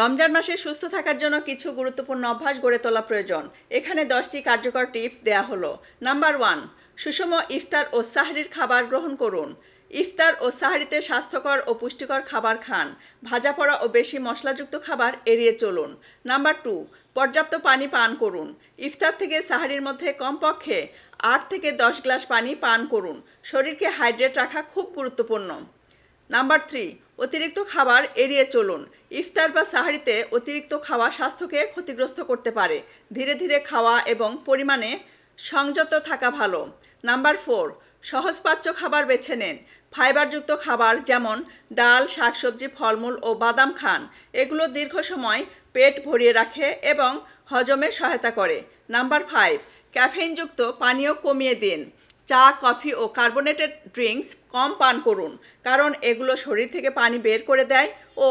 রমজান মাসে সুস্থ থাকার জন্য কিছু গুরুত্বপূর্ণ অভ্যাস গড়ে তোলা প্রয়োজন। এখানে দশটি কার্যকর টিপস দেয়া হলো। নাম্বার ওয়ান, সুষম ইফতার ও সাহরির খাবার গ্রহণ করুন। ইফতার ও সাহারিতে স্বাস্থ্যকর ও পুষ্টিকর খাবার খান। ভাজা পড়া ও বেশি মশলাযুক্ত খাবার এড়িয়ে চলুন। নাম্বার টু, পর্যাপ্ত পানি পান করুন। ইফতার থেকে সাহারির মধ্যে কমপক্ষে আট থেকে দশ গ্লাস পানি পান করুন। শরীরকে হাইড্রেট রাখা খুব গুরুত্বপূর্ণ। নাম্বার থ্রি অতিরিক্ত খাবার এড়িয়ে চলুন। ইফতার বা সাহারিতে অতিরিক্ত খাওয়া স্বাস্থ্যকে ক্ষতিগ্রস্ত করতে পারে। ধীরে ধীরে খাওয়া এবং পরিমাণে সংযত থাকা ভালো। নাম্বার ফোর সহজপাচ্য খাবার বেছে নেন। ফাইবারযুক্ত খাবার যেমন ডাল, শাকসবজি, ফলমূল ও বাদাম খান। এগুলো দীর্ঘ সময় পেট ভরিয়ে রাখে এবং হজমে সহায়তা করে। নাম্বার ফাইভ ক্যাফেইনযুক্ত পানীয় কমিয়ে দিন। চা, কফি ও কার্বোনেটেড ড্রিঙ্কস কম পান করুন, কারণ এগুলো শরীর থেকে পানি বের করে দেয় ও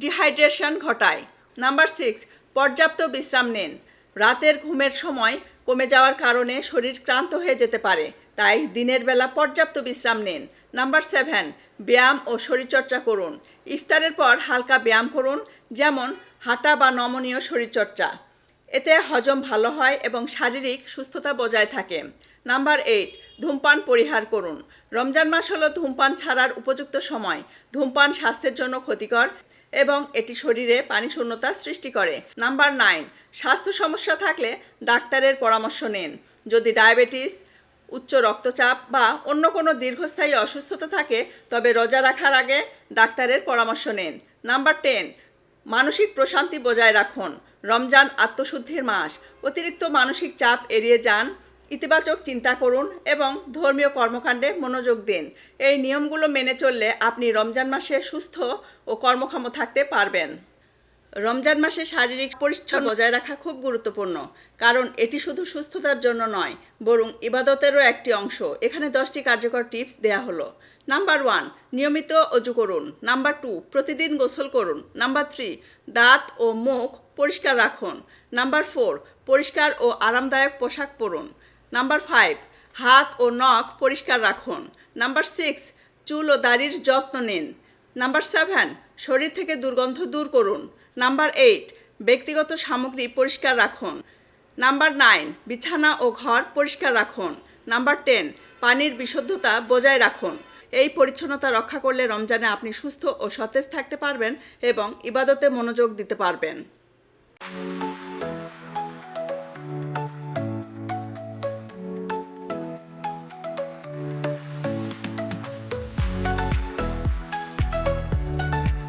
ডিহাইড্রেশন ঘটায়। নাম্বার সিক্স, পর্যাপ্ত বিশ্রাম নিন। রাতের ঘুমের সময় কমে যাওয়ার কারণে শরীর ক্লান্ত হয়ে যেতে পারে, তাই দিনের বেলা পর্যাপ্ত বিশ্রাম নিন। নাম্বার সেভেন, ব্যায়াম ও শরীরচর্চা করুন। ইফতারের পর হালকা ব্যায়াম করুন, যেমন হাঁটা বা নমনীয় শরীরচর্চা। এতে হজম ভালো হয় এবং শারীরিক সুস্থতা বজায় থাকে। নাম্বার এইট ধূমপান পরিহার করুন। রমজান মাস হলো ধূমপান ছাড়ার উপযুক্ত সময়। ধূমপান স্বাস্থ্যের জন্য ক্ষতিকর এবং এটি শরীরে পানি শূন্যতা সৃষ্টি করে। নাম্বার নাইন স্বাস্থ্য সমস্যা থাকলে ডাক্তারের পরামর্শ নিন। যদি ডায়াবেটিস, উচ্চ রক্তচাপ বা অন্য কোনো দীর্ঘস্থায়ী অসুস্থতা থাকে, তবে রোজা রাখার আগে ডাক্তারের পরামর্শ নিন। নাম্বার টেন মানসিক প্রশান্তি বজায় রাখুন। রমজান আত্মশুদ্ধির মাস। অতিরিক্ত মানসিক চাপ এড়িয়ে যান, ইতিবাচক চিন্তা করুন এবং ধর্মীয় কর্মকাণ্ডে মনোযোগ দিন। এই নিয়মগুলো মেনে চললে আপনি রমজান মাসে সুস্থ ও কর্মক্ষম থাকতে পারবেন। রমজান মাসে শারীরিক পরিচ্ছন্ন বজায় রাখা খুব গুরুত্বপূর্ণ, কারণ এটি শুধু সুস্থতার জন্য নয়, বরং ইবাদতেরও একটি অংশ। এখানে দশটি কার্যকর টিপস দেয়া হলো। নাম্বার ওয়ান, নিয়মিত অজু করুন। নাম্বার টু, প্রতিদিন গোসল করুন। নাম্বার থ্রি, দাঁত ও মুখ পরিষ্কার রাখুন। নাম্বার ফোর, পরিষ্কার ও আরামদায়ক পোশাক পরুন। নাম্বার ফাইভ, হাত ও নখ পরিষ্কার রাখুন। নাম্বার সিক্স, চুল ও দাড়ির যত্ন নিন। নাম্বার সেভেন শরীর থেকে দুর্গন্ধ দূর করুন। নাম্বার এইট, ব্যক্তিগত সামগ্রী পরিষ্কার রাখুন। নাম্বার নাইন, বিছানা ও ঘর পরিষ্কার রাখুন। নাম্বার টেন, পানির বিশুদ্ধতা বজায় রাখুন। এই পরিচ্ছন্নতা রক্ষা করলে রমজানে আপনি সুস্থ ও সতেজ থাকতে পারবেন এবং ইবাদতে মনোযোগ দিতে পারবেন।